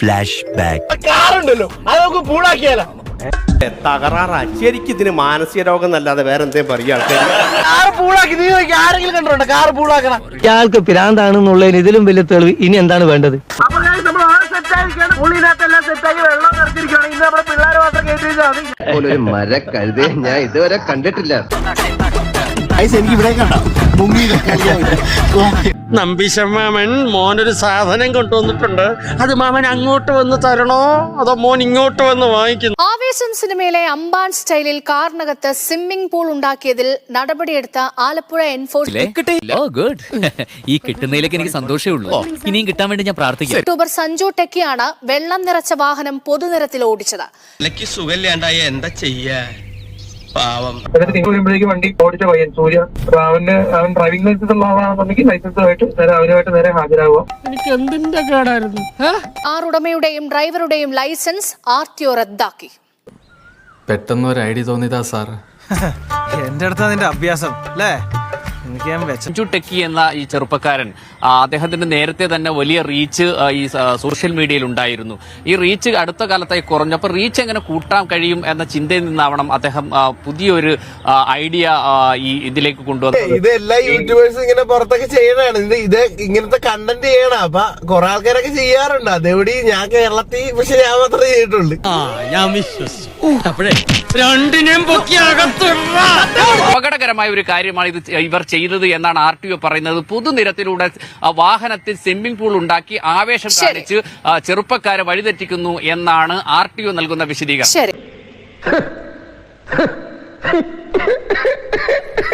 Flash back കാറുണ്ടല്ലോ. അത് നമുക്ക് പൂളാക്കിയാലോ. തകരാറാ. ശരിക്കും ഇതിന് മാനസിക രോഗം എന്നല്ലാതെ വേറെ എന്തേലും പറയാ കാറ് പൂളാക്കി. നീ നോക്കി ആരെങ്കിലും കണ്ടിട്ടുണ്ടോ? കാറ് പൂളാക്കണം. ഇയാൾക്ക് പിരാന്താണെന്നുള്ളതിന് ഇതിലും വലിയ തെളിവ് ഇനി എന്താണ് വേണ്ടത്? മര guys, ഞാൻ ഇതുവരെ കണ്ടിട്ടില്ല. എനിക്ക് ഇവിടെ കണ്ടോ? നമ്പിശമാമൻ മോനൊരു സാധനം കൊണ്ടുവന്നിട്ടുണ്ട്. അത് മാമൻ അങ്ങോട്ട് വന്ന് തരണോ? അതോ മോൻ ഇങ്ങോട്ട് വന്ന് വാങ്ങിക്കുന്നു? ആവേശം സിനിമയിലെ അമ്പാൻ സ്റ്റൈലിൽ കാറിനകത്ത് സ്വിമ്മിംഗ് പൂൾ ഉണ്ടാക്കിയതിൽ നടപടിയെടുത്ത ആലപ്പുഴ എൻഫോഴ്സ്മെന്റ് ഓ ഗുഡ് ഈ കിട്ടുന്നതിലേക്ക് എനിക്ക് സന്തോഷമേ ഉള്ളൂ. ഇനിയും കിട്ടാൻ വേണ്ടി ഞാൻ പ്രാർത്ഥിക്കാം. യൂട്യൂബർ സഞ്ജു ടെക്കിയാണ് വെള്ളം നിറച്ച വാഹനം പൊതുനിരത്തിൽ ഓടിച്ചത്. സുഖമില്ലാണ്ടായ എന്താ ചെയ്യാ? പാവം. എന്നിട്ട് വരുമ്പോഴേക്കും വണ്ടി ഓടിച്ച പയ്യൻ സൂര്യ. അപ്പൊ അവന് അവൻ ഡ്രൈവിംഗ് ലൈസൻസ് ഉള്ള ആളാണെന്നുണ്ടെങ്കിൽ ലൈസൻസുമായിട്ട് നേരെ അവനുമായിട്ട് നേരെ ഹാജരാകുക എനിക്ക് എന്തിന്റെ കേടായിരുന്നു? കാർ ഉടമയുടെയും ഡ്രൈവറുടെയും ലൈസൻസ് ആർ ടി ഒ റദ്ദാക്കി. പെട്ടെന്ന് ഒരു ഐഡിയ തോന്നിയതാ സാർ എന്റെ അടുത്താ അതിന്റെ അഭ്യാസം അല്ലേ? എനിക്ക് വെച്ചു ടെക്കി എന്ന ഈ ചെറുപ്പക്കാരൻ അദ്ദേഹത്തിന്റെ നേരത്തെ തന്നെ വലിയ റീച്ച് ഈ സോഷ്യൽ മീഡിയയിൽ ഉണ്ടായിരുന്നു. ഈ റീച്ച് അടുത്ത കാലത്തായി കുറഞ്ഞു കുറഞ്ഞപ്പോൾ റീച്ച് എങ്ങനെ കൂട്ടാൻ കഴിയും എന്ന ചിന്തയിൽ നിന്നാവണം അദ്ദേഹം പുതിയൊരു ഐഡിയ ഈ ഇതിലേക്ക് കൊണ്ടുവന്നത്. ഇത് എല്ലാ യൂട്യൂബേഴ്സും ഇങ്ങനെ പുറത്തൊക്കെ ചെയ്യണതാണ്. ഇത് ഇത് ഇങ്ങനത്തെ കണ്ടന്റ് ചെയ്യണം. അപ്പൊ കുറെ ആൾക്കാരൊക്കെ ചെയ്യാറുണ്ട്. അതെവിടെ ഞാൻ കേരളത്തിൽ പക്ഷെ ഞാൻ മാത്രമേ ചെയ്തിട്ടുള്ളൂ. ഞാൻ വിശ്വസിച്ചു. അപ്പോഴേ രണ്ടിനെയും പൊക്കി അകത്തുള്ള അപകടകരമായ ഒരു കാര്യമാണ് ഇത് ഇവർ ചെയ്തത് എന്നാണ് ആർ ടി ഒ പറയുന്നത്. പൊതുനിരത്തിലൂടെ ആ, വാഹനത്തിൽ സ്വിമ്മിംഗ് പൂൾ ഉണ്ടാക്കി ആവേശം. കാണിച്ച് ചെറുപ്പക്കാരെ വഴിതെറ്റിക്കുന്നു എന്നാണ് ആർ ടി ഒ നൽകുന്ന വിശദീകരണം.